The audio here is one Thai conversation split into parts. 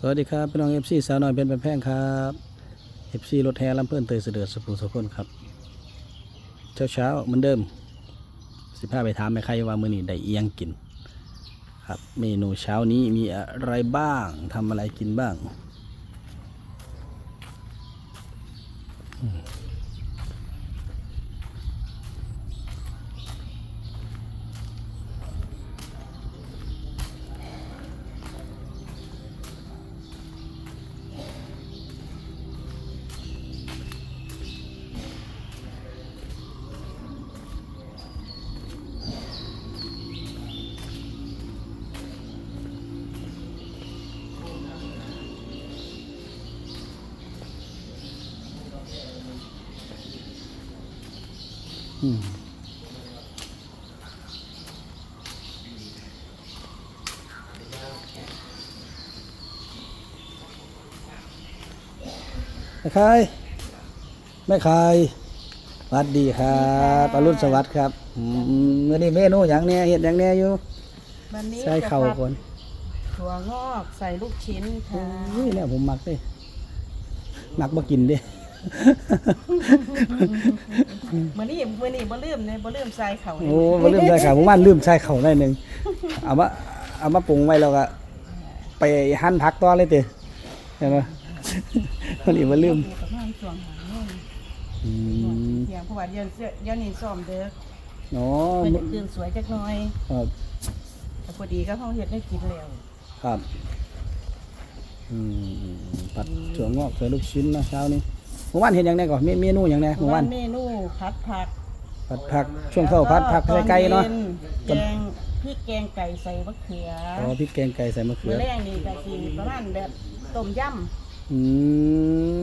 สวัสดีครับพี่น้องเอฟซีสาวน้อยเป็นแพงครับเอฟซีรถแห่ลำเพื่อนเตยเสด็จสุภูสุคนครับ เช้าเช้าเหมือนเดิมสิพาไปถามไม่ใครว่ามือนี่ได้เอียงกิน ครับเมนูเช้านี้มีอะไรบ้างทำอะไรกินบ้าง แม่ใครแม่ใครสวัสดีครับอรุณสวัสดิ์ครับอืมมื้อนี้เมนูอย่างแน่เห็ดอย่างแน่อยู่วันนี้ใส่เข่าจะผัดคนถั่วงอกใส่ลูกชิ้นค่ะอุ้ยเนี่ยผมมักเลยมักบ่กินเดิ มื่อนี้มื่อนี้บ่ลืมเนี่ยบ่ลืมใส่เข่าเลยโอ้บ่ลืมใส่ข้าวผมว่าลืมใส่ข้าวได้หนึงเอามาเอามาปรุงไว้แล้วก็ไปหั่นผักต่อเลยติเห็นบ่วันนี้บ่ลืมประมาณช่วงหาโมงอืมเที่ยงเพราะว่าเดี๋ยวเดี๋ยวนี้ซ้อมเด้ออ๋อเพิ่นจะตื่นสวยจักหน่อยครับแต่พอดีก็เฮาเฮ็ดได้กินแล้วครับ อืมผัดถั่วงอกใส่ลูกชิ้นนะเช้านี้เมื่อวานเห็นอย่างไงก่อนเมเมนูอย่างไงเมื่อวานเมนูผัดผักผัดผักช่วงเข้าผัดผักใส่ไก่เนาะแกงพริกแกงไก่ใส่มะเขืออ๋อพริกแกงไก่ใส่มะเขืมื้ออแรกนี่ก็สิประมาณแบบต้มยำอืม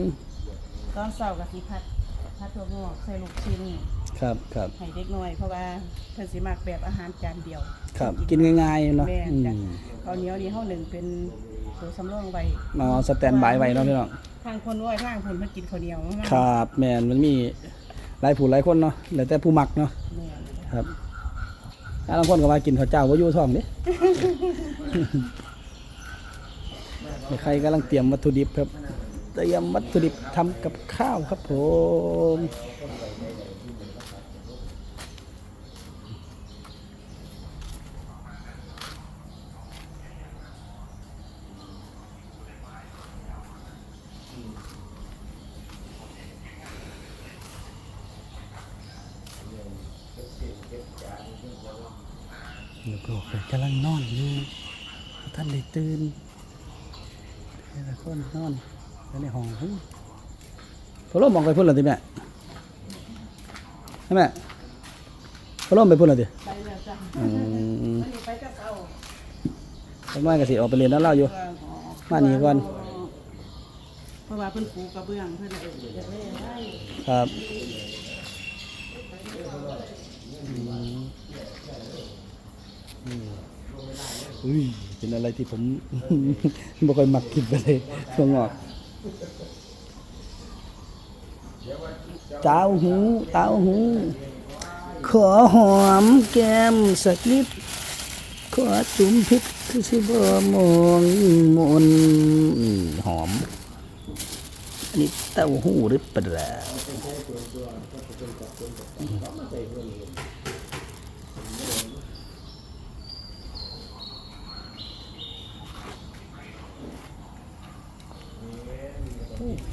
ตอนเช้าก็สิผัดผัดถั่วงอกใส่ลูกชิ้นครับครับให้เด็กน้อยเพราะว่าเพิ่นสิมักแบบอาหารจานเดียวครับกินง่ายๆเนาะแม่นอืจ้ะมข้าวเหนียวนี่เฮาหนึ่งเป็น ตัวสำรองไว้อ๋อสแตนบายไว้เนาะพี่น้องทางคนน้อยทางเพิ่นเพิ่นกินข้าวเหนียวมากครับแมนมันมีหลายผู้หลายคนเนาะแล้วแต่ผู้มักเนาะแม่นครับถ้าบางคนก็ว่ากินข้าวเจ้าว่าอยู่ท้องเด้ ใครกำลังเตรียมวัตถุดิบครับ เตรียมวัตถุดิบทำกับข้าวครับผม ล้วก็เพิ่นกำลังนอนอยู่ท่านได้ตื่นแต่ละคนนอนอยู่ในห้องพุ่นพอลมมองไปพุ่นแล้วติแม่ใช่ไหมพอลมไปพุ่นแล้วติไปแล้วจ้ะอืมวันนี้ไปกับเอาต้นไม้ก็สิออกไปเรียนแล้วเล่าอยู่มานี่ก่อนเพราะว่าเพิ่นปูกระเบื้องเพิ่นเอิ้นจะได้ให้ครับอืมอืม อุ้ยเป็นอะไรที่ผมบ่ค่อยมักกินไปเลยถั่วงอกเต้าหูเต้าหู ขอหอมแก้มสักนิด ขอจุ่มพริกคือสิบ่มองมนอืมหอม อันนี้เต้าหู้หรือเปล่า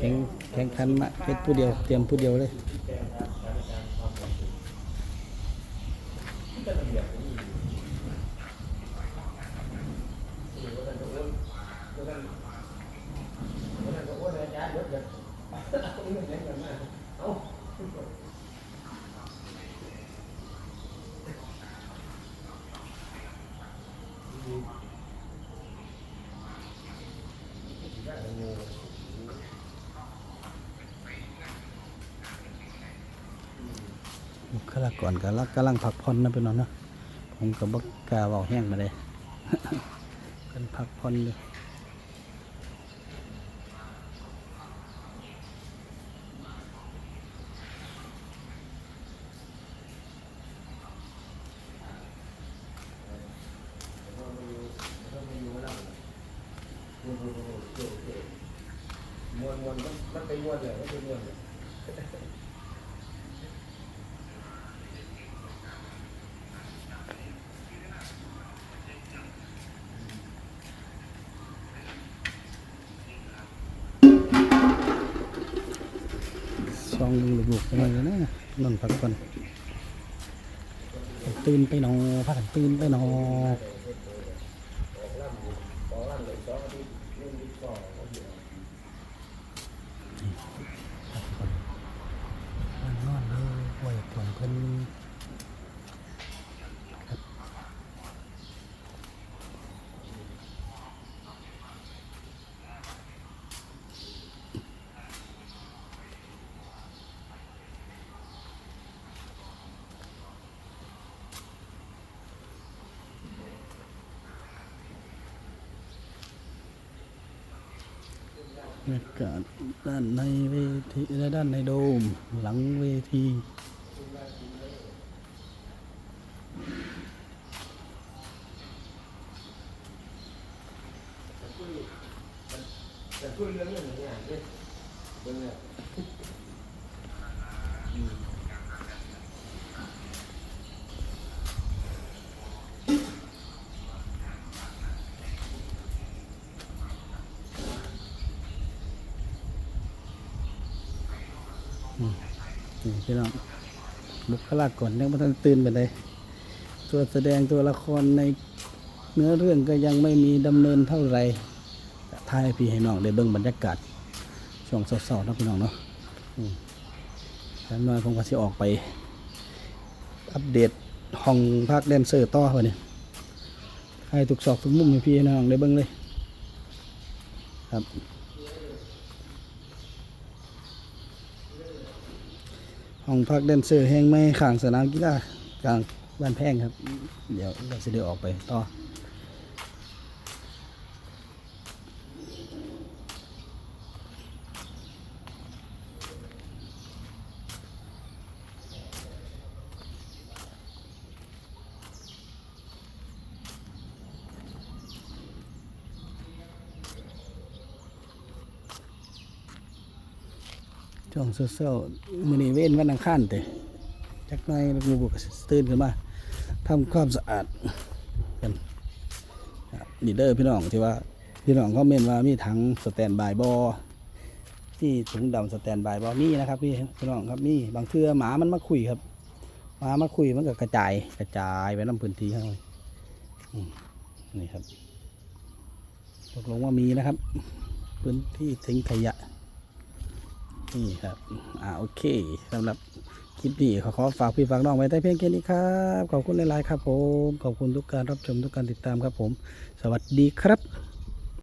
แข่งแข่งขันมาเฮ็ดผู้เดียว เตรียมผู้เดียวเลย ลากรกำลังกำลังพักผ่อนนะพี่น้องเนาะผมก็บบักล้าเบาแห้งมาเลยกันพักผ่อนอยู่วนมวนมันมันเป็นมวนเลยมันเป็นมวนเลย องลูกๆไปหน่อยแล้วนะนอนพักก่อนตื่นไปนอนพักตื่นไปนอนนอนเลยไว้ก่อยเพิ่น บรรยากาศด้านในเวทีและด้านในโดม หลังเวทีแต่คุยเรื่องเรื่องอย่างเงี้ยเนี่ยเรื่องเนี่ย นี่พี่น้องบุคลากรยังไม่ทันตื่นไปเลยตัวแสดงตัวละครในเนื้อเรื่องก็ยังไม่มีดำเนินเท่าไหร่แต่ท้ายพี่ให้น้องได้เบิ่งบรรยากาศช่วงเศร้าๆนะพี่น้องเนาะอืมแล้วน้อยผมก็สิออกไป อัปเดตห้องพักแดนเซอร์ต่อวันนี้ให้ทุกซอกทุกมุมให้พี่ให้น้องได้เบิ่งเลย ครับ ห้องพักแดนเซอร์แห่งไม่ข้างสนามกีฬากลางบ้านแพงครับ เดี๋ยวเราจะเดินออกไปต่อ ช่วงเซลมือนี้เว้นวันอังคารเตะจักหน่อยลูกบุกตื่นขึ้นมาทำความสะอาดกันลีดเดอร์พี่น้องที่ว่าพี่น้องเขาเมนว่ามีถังสแตนบายบอที่ถุงดำสแตนบายบอมีนะครับพี่พี่น้องครับมีบางเทื่อหมามันมาคุยครับหมามาคุยมันก็กระจายกระจายไปน้ำพื้นที่ข้างนอืมนี่ครับตกลงว่ามีนะครับ พื้นที่ทิ้งขยะ นี่ครับ อ่าโอเคสำหรับคลิปนี้ขอขอฝากพี่ฝากน้องไว้แต่เพียงแค่นี้ครับ ขอบคุณหลาย ๆ ครับผม ขอบคุณทุกการรับชมทุกการติดตามครับผม สวัสดีครับ